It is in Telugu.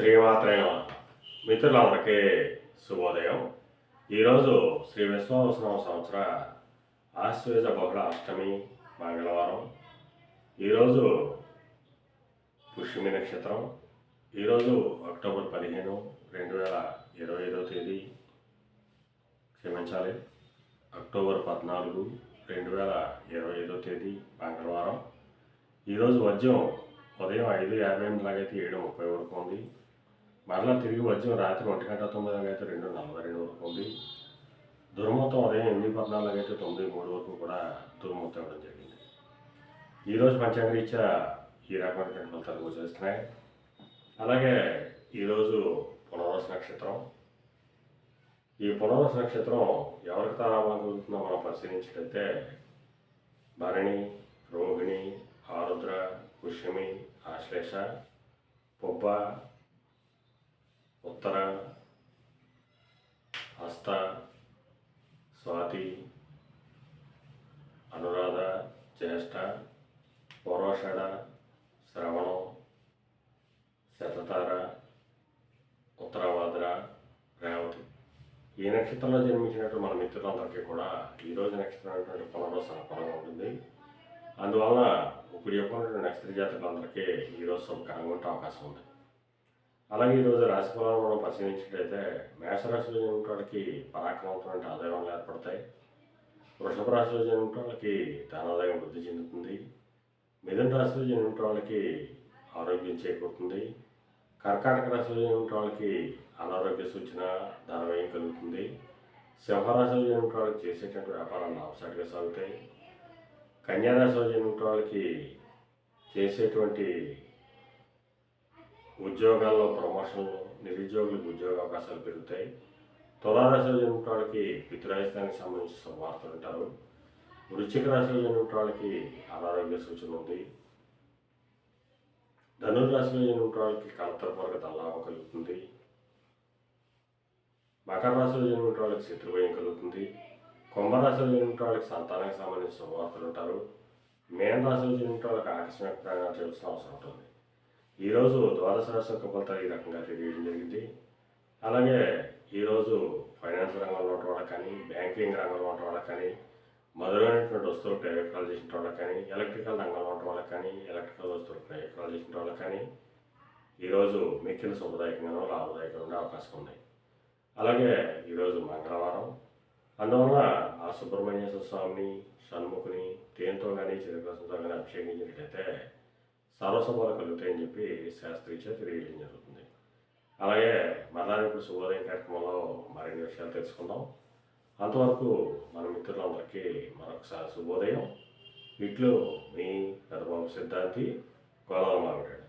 శ్రీమాత్రే నమః. మిత్రులందరికీ శుభోదయం. ఈరోజు శ్రీ విశ్వావసనం సంవత్సర ఆశ్వేజ బహుళ అష్టమి మంగళవారం. ఈరోజు పుష్యమి నక్షత్రం. ఈరోజు అక్టోబర్ పదిహేను రెండు వేల ఇరవై ఐదో తేదీ. క్షమించాలి. అక్టోబర్ పద్నాలుగు రెండు వేల ఇరవై ఐదో తేదీ మంగళవారం. ఈరోజు మద్యం ఉదయం ఐదు యాభై ఎనిమిదిలాగైతే ఏడు ముప్పై వరకు ఉంది. మరలా తిరిగి వద్యం రాత్రి ఒంటి గంట తొమ్మిది అయితే రెండు నలభై రెండు వరకు ఉంది దుర్మూర్తం ఉదయం ఎనిమిది పద్నాలుగు అయితే తొమ్మిది మూడు వరకు కూడా దుర్మూర్తం ఇవ్వడం జరిగింది. ఈరోజు పంచాంగ రీత్యా ఈ గంటలు తలుగు చేస్తున్నాయి. అలాగే ఈరోజు పునర్వస నక్షత్రం. ఈ పునర్వస నక్షత్రం ఎవరికి తారాబలం జరుగుతుందో మనం పరిశీలించినట్లయితే భరణి రోహిణి ఆరుద్ర కుషమి ఆశ్లేష పొబ్బ ఉత్తర హస్త స్వాతి అనురాధ జ్యేష్ఠ పూర్వషడ శ్రవణం శతతార ఉత్తరావాద్ర రేవతి. ఈ నక్షత్రంలో జన్మించినట్టు మన మిత్రులందరికీ కూడా ఈరోజు నక్షత్రం అనేటువంటి పునర్వస అనుకూలంగా ఉంటుంది. అందువలన ఇప్పుడు చెప్పినటువంటి నక్షత్ర జాతకులందరికీ ఈరోజు శుభకరంగా ఉంటే అవకాశం ఉంది. అలాగే ఈరోజు రాశి ఫలాలను మనం పరిశీలించినట్లయితే మేషరాశిలో జన్మిన వాళ్ళకి పరాక్రమటువంటి ఆదాయాలు ఏర్పడతాయి. వృషభ రాశిలో జరిగిన వాళ్ళకి ధనాదాయం వృద్ధి చెందుతుంది. మిథున రాశిలో జరిగిన వాళ్ళకి ఆరోగ్యం చేకూరుతుంది. కర్కాటక రాశిలో జన్మిన వాళ్ళకి అనారోగ్య సూచన ధనవ్యయం కలుగుతుంది. సింహరాశిలో జన్మిన వాళ్ళకి చేసేటువంటి వ్యాపారాలు లాభసాటిగా సాగుతాయి. కన్యారాశిలో జరిగిన వాళ్ళకి చేసేటువంటి ఉద్యోగాల్లో ప్రమోషన్లు నిరుద్యోగులకు ఉద్యోగ అవకాశాలు పెరుగుతాయి. తులారాశిలో జన్మిన పితృరాజస్థానికి సంబంధించి శుభవార్తలు ఉంటారు. వృశ్చిక రాశిలో జన్మిన వాళ్ళకి అనారోగ్య సూచన ఉంది. ధనుర్రాశిలో జన్మిన వాళ్ళకి కలతరపూర్వక కలుగుతుంది. మకర రాశిలో జన్మిన వాళ్ళకి శత్రుభయం కలుగుతుంది. కుంభరాశిలో జన్మిన వాళ్ళకి సంతానానికి సంబంధించిన శుభవార్తలు ఉంటారు. మేన రాశిలో జన్మిన వాళ్ళకి ఆకస్మిక ప్రయాణాలు చేయాల్సిన అవసరం ఉంటుంది. ఈరోజు ద్వాదశ రాశి యొక్క ఫలితాలు ఈ రకంగా తెలియడం జరిగింది. అలాగే ఈరోజు ఫైనాన్స్ రంగంలో ఉన్న వాళ్ళకి కానీ బ్యాంకింగ్ రంగంలో ఉన్న వాళ్ళకి కానీ మధురైనటువంటి వస్తువులు ప్రయోగాలు చేసిన వాళ్ళకి కానీ ఎలక్ట్రికల్ రంగంలో ఉన్న వాళ్ళకి కానీ ఎలక్ట్రికల్ వస్తువులు ప్రయోగాలు చేసిన వాళ్ళకి కానీ ఈరోజు మిక్కిన శుభదాయకంగానో లాభదాయకంగా ఉండే అవకాశం ఉంది. అలాగే ఈరోజు మంగళవారం. అందువల్ల ఆ సుబ్రహ్మణ్యేశ్వర స్వామిని షణ్ముఖుని తేనెతో కానీ చిరకరసంతో కానీ అభిషేకించినట్టయితే సర్వసభలు కలుగుతాయని చెప్పి శాస్త్రీచే తెలియజేయడం జరుగుతుంది. అలాగే మరలా ఇప్పుడు శుభోదయం కార్యక్రమంలో మరిన్ని విషయాలు తెలుసుకుందాం. అంతవరకు మన మిత్రులందరికీ మరొకసారి శుభోదయం. ఇట్లు మీ పెద్దబాబు సిద్ధాంతి గోదావరి మావిడాడు